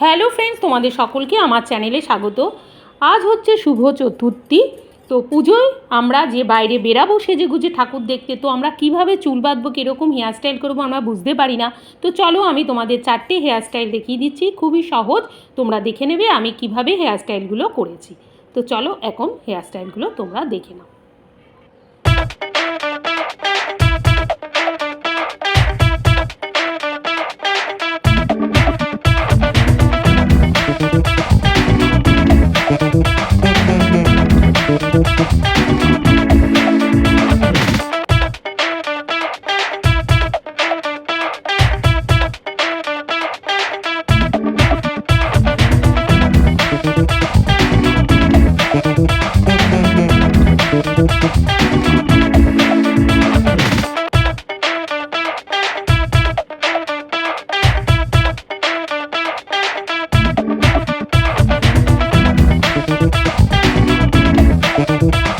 Hello friends তোমাদের সকলকে আমার চ্যানেলে স্বাগত। আজ হচ্ছে শুভ চতুর্থী। তো পুজোয় আমরা যে বাইরে বেরাবো, সেজে গুজে ঠাকুর দেখতে, তো আমরা কীভাবে চুল বাঁধবো, কীরকম হেয়ারস্টাইল করব আমরা বুঝতে পারি না। তো চলো আমি তোমাদের চারটে হেয়ারস্টাইল দেখিয়ে দিচ্ছি। খুবই সহজ, তোমরা দেখে নেবে আমি কীভাবে হেয়ারস্টাইলগুলো করেছি। তো চলো এখন হেয়ারস্টাইলগুলো তোমরা দেখে নাও। তোমরা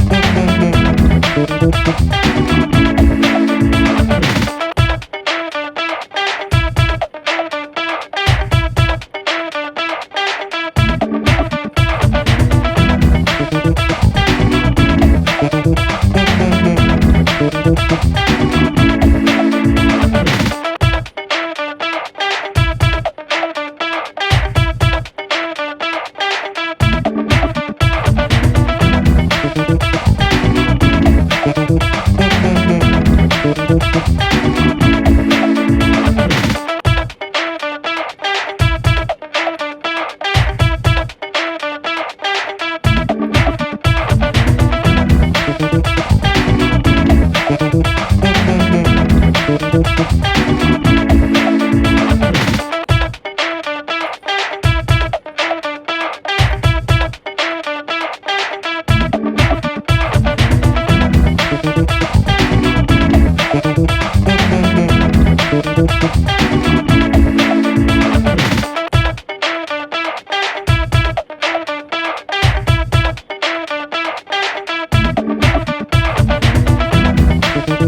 Thank you.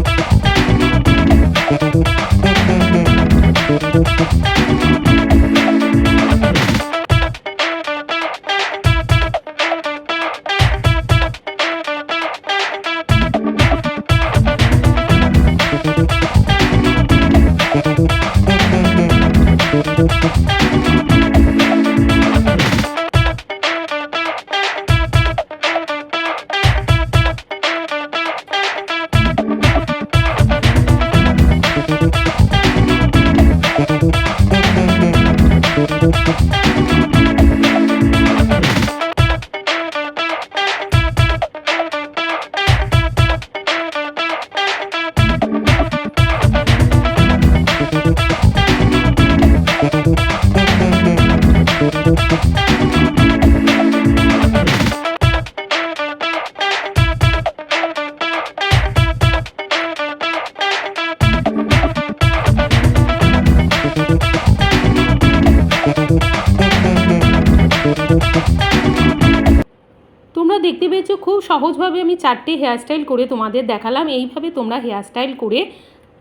খুব সহজভাবে আমি চারটে হেয়ারস্টাইল করে তোমাদের দেখালাম। এইভাবে তোমরা হেয়ারস্টাইল করে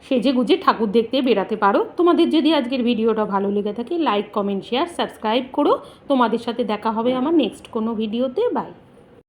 সেজে গুজে ঠাকুর দেখতে বেরাতে পারো। তোমাদের যদি আজকের ভিডিওটা ভালো লেগে থাকে লাইক কমেন্ট শেয়ার সাবস্ক্রাইব করো। তোমাদের সাথে দেখা হবে আমার নেক্সট কোনো ভিডিওতে বাই